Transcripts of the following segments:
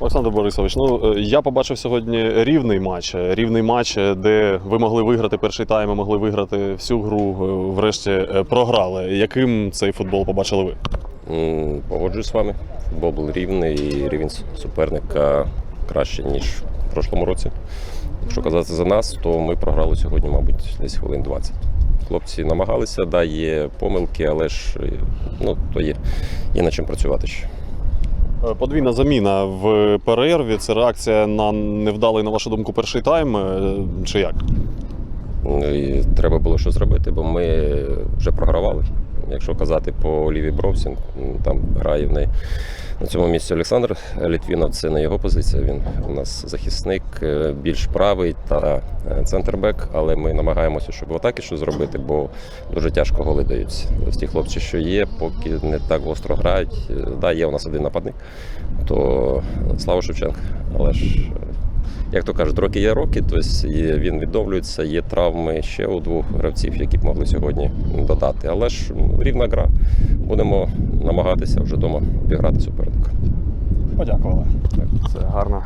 Олександр Борисович, ну е, я побачив сьогодні рівний матч. е, Рівний матч, е, де ви могли виграти перший тайм, і могли виграти всю гру. Врешті програли. Яким цей футбол побачили ви? Погоджуюсь з вами. Футбол був рівний і рівень суперника краще, ніж в прошлому році. Якщо казати за нас, то ми програли сьогодні, мабуть, десь хвилин 20. Хлопці намагалися, да, є помилки, але ж ну, то є, є над чим працювати ще. Е, Подвійна заміна в перерві. Це реакція на невдалий, на вашу думку, перший тайм. е, Чи як? Ну, І треба було що зробити, бо ми вже програвали. Якщо казати по Ліві Бровсінг, м, там грає в неї на цьому місці Олександр Літвінов, це не його позиція. Він у нас захисник, е, більш правий та е, центрбек, але ми намагаємося, щоб в атаки що зробити, бо дуже тяжко голи даються. Ті хлопці, що є, поки не так гостро грають. Е, Да, є у нас один нападник, то Слава Шевченка, але ж. Як то кажуть, роки є роки, тобто він відновлюється, є травми ще у двох гравців, які б могли сьогодні додати. Але ж рівна гра. Будемо намагатися вже вдома обіграти суперника. Подякували. Це гарно.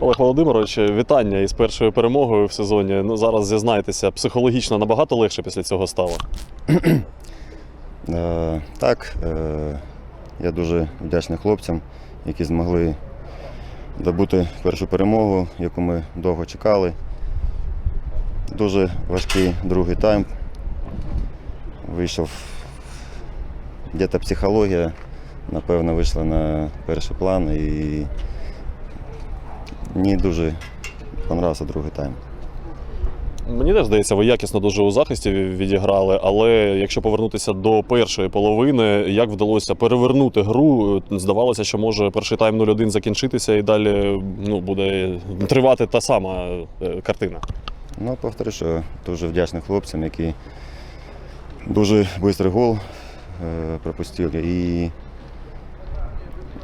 Олег Володимирович, вітання із першою перемогою в сезоні. Ну зараз зізнайтеся, психологічно набагато легше після цього стало. Е, Так, е, я дуже вдячний хлопцям, які змогли добути першу перемогу, яку ми довго чекали. Дуже важкий другий тайм. Вийшов десь психологія, напевно, вийшла на перший план і мені дуже понравився другий тайм. Мені теж здається, ви якісно дуже у захисті відіграли, але якщо повернутися до першої половини, як вдалося перевернути гру, здавалося, що може перший тайм 0-1 закінчитися і далі ну, буде тривати та сама е, картина. Ну, повторю, що дуже вдячний хлопцям, які дуже швидкий гол э, пропустили. И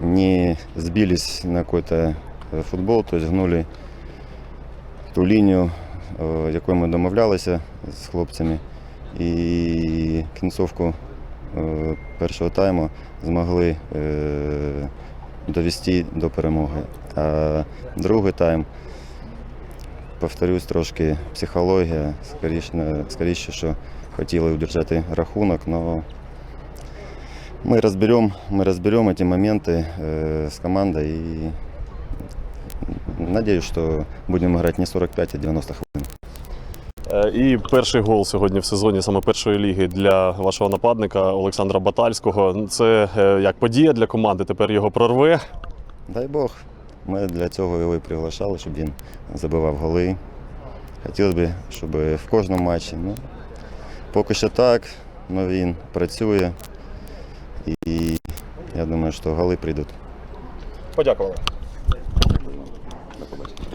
не сбились на какой-то э, футбол, то есть гнули ту лінію, е, якою ми домовлялися з хлопцями. І кінцовку е, першого тайму змогли е, довести до перемоги. А другий тайм повторюсь, трошки психологія, скоріше, скоріше що хотіли удержати рахунок, але ми розберемо, ми ці моменти е, з командою і надіюсь, що будемо грати не 45, а 90 хвилин. Е, І перший гол сьогодні в сезоні саме першої ліги для вашого нападника Олександра Батальського. Це е, як подія для команди. Тепер його прорве. Дай Бог, ми для цього його і приглашали, щоб він забивав голи. Хотілося б, щоб в кожному матчі. Ну, поки що так, але він працює і я думаю, що голи прийдуть. Подякували побачення.